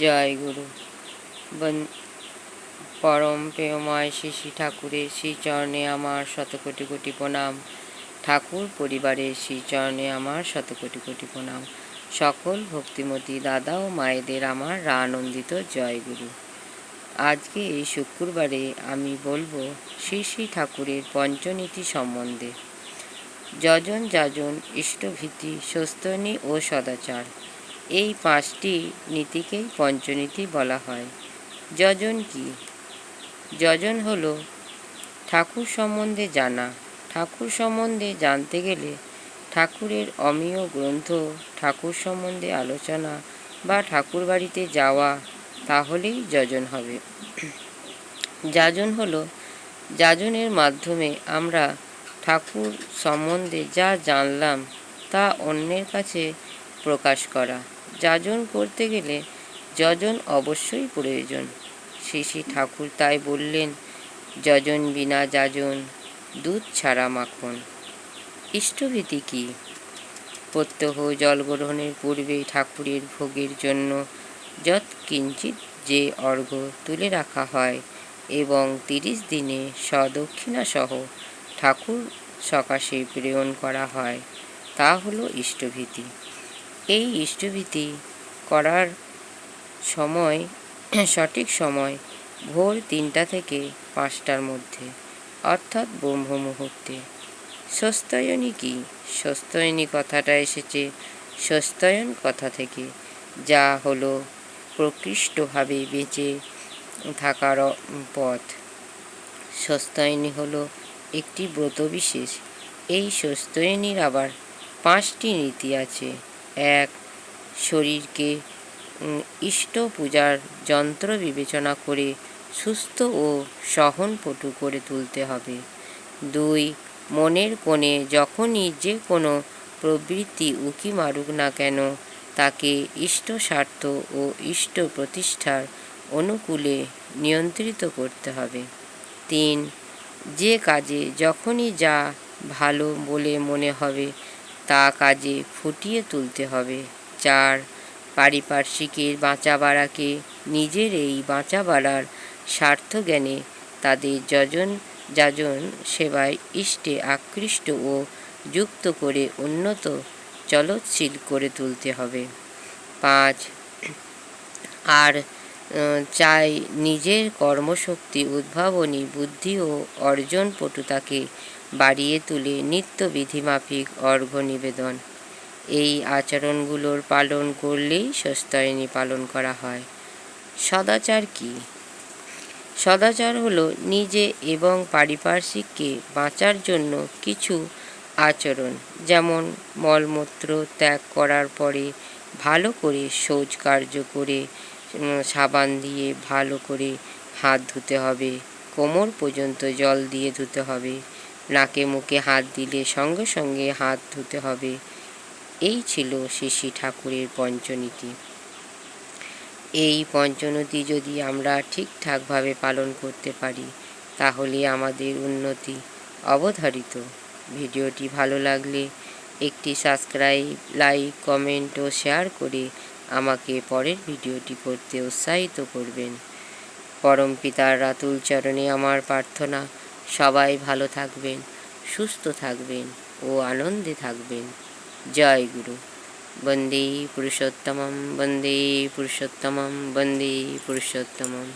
জয় গুরু। পরম প্রেমময় শ্রী শ্রী ঠাকুরের শ্রীচরণে আমার শত কোটি কোটি প্রণাম। ঠাকুর পরিবারের শ্রীচরণে আমার শত কোটি কোটি প্রণাম। সকল ভক্তিমতী দাদা ও মায়েদের আমার আনন্দিত জয় গুরু। আজকে এই শুক্রবারে আমি বলব শ্রী শ্রী ঠাকুরের পঞ্চনীতি সম্বন্ধে। যজন যাজন ইষ্টভীতি স্বস্তনী ও সদাচার। এই পাঁচটি নীতিকেই পঞ্চনীতি বলা হয়। যজন কি? যজন হল ঠাকুর সম্বন্ধে জানা। ঠাকুর সম্বন্ধে জানতে গেলে ঠাকুরের অমীয় গ্রন্থ, ঠাকুর সম্বন্ধে আলোচনা বা ঠাকুর বাড়িতে যাওয়া, তাহলেই যজন হবে। যাজন হলো, যাজনের মাধ্যমে আমরা ঠাকুর সম্বন্ধে যা জানলাম তা অন্যের কাছে প্রকাশ করা। যাজন করতে গেলে যজন অবশ্যই প্রয়োজন। শ্রী শ্রী ঠাকুর তাই বললেন, যজন বিনা যাজন, দুধ ছাড়া মাখন। ইষ্টভীতি কী? প্রত্যহ জল গ্রহণের পূর্বে ঠাকুরের ভোগের জন্য যৎ কিঞ্চিত যে অর্ঘ্য তুলে রাখা হয় এবং তিরিশ দিনে সদক্ষিণা সহ ঠাকুর সকাশে প্রেরণ করা হয়, তা হলো ইষ্টভীতি। এই ইষ্টভীতি করার সময়, সঠিক সময়, ভোর তিনটা থেকে পাঁচটার মধ্যে, অর্থাৎ ব্রহ্ম মুহূর্তে স্বস্তায়নী কি? স্বস্তায়নী কথাটা এসেছে স্বস্তায়ন কথা থেকে, যা হলো প্রকৃষ্টভাবে বেঁচে থাকার পথ। স্বস্তায়নী হলো একটি ব্রত বিশেষ এই স্বস্তায়নীর আবার পাঁচটি নীতি আছে। এক শরীরকে ইষ্ট পূজার যন্ত্র বিবেচনা করে সুস্থ ও সহনপটু করে তুলতে হবে। দুই, মনের কোণে যখনই যে কোনো প্রবৃত্তি উকি মারুক না কেন, তাকে ইষ্ট স্বার্থ ও ইষ্ট প্রতিষ্ঠার অনুকূলে নিয়ন্ত্রিত করতে হবে। তিন, যে কাজে যখনই যা ভালো বলে মনে হবে তা কাজে ফুটিয়ে তুলতে হবে। চার, পারিপার্শ্বিকের বাঁচা বাড়াকে নিজের এই বাঁচা বাড়ার স্বার্থ জ্ঞানে তাদের যজন যাজন সেবায় ইষ্টে আকৃষ্ট ও যুক্ত করে উন্নত চলৎশীল করে তুলতে হবে। পাঁচ, আর চাই নিজের কর্মশক্তি, উদ্ভাবনী বুদ্ধি ও অর্জন পটুতাকে বাড়িয়ে তুলে নিত্য বিধিমাফিক অর্ঘ্য নিবেদন। এই আচরণগুলোর পালন করলেই সস্তায়নী পালন করা হয়। সদাচার কি? সদাচার হলো নিজে এবং পারিপার্শ্বিককে বাঁচার জন্য কিছু আচরণ, যেমন মলমূত্র ত্যাগ করার পরে ভালো করে শৌচ কার্য করে সাবান দিয়ে ভালো করে হাত ধুতে হবে। কোমর পর্যন্ত জল দিয়ে ধুতে হবে। নাকে মুখে হাত দিলে সঙ্গে সঙ্গে হাত ধুতে হবে। এই ছিল শ্রী ঠাকুরের পঞ্চনীতি। এই পঞ্চনীতি যদি আমরা ঠিকঠাকভাবে পালন করতে পারি, তাহলে আমাদের উন্নতি অবধারিত। ভিডিওটি ভালো লাগলে একটি সাবস্ক্রাইব লাইক কমেন্ট ও শেয়ার করে আমাকে পরের ভিডিওটি করতে উৎসাহিত করবেন। পরম পিতার রাতুল চরণে আমার প্রার্থনা। সবাই ভালো থাকবেন, সুস্থ থাকবেন ও আনন্দে থাকবেন। জয় গুরু। বন্দে পুরুষোত্তমম বন্দে পুরুষোত্তমম বন্দে পুরুষোত্তমম।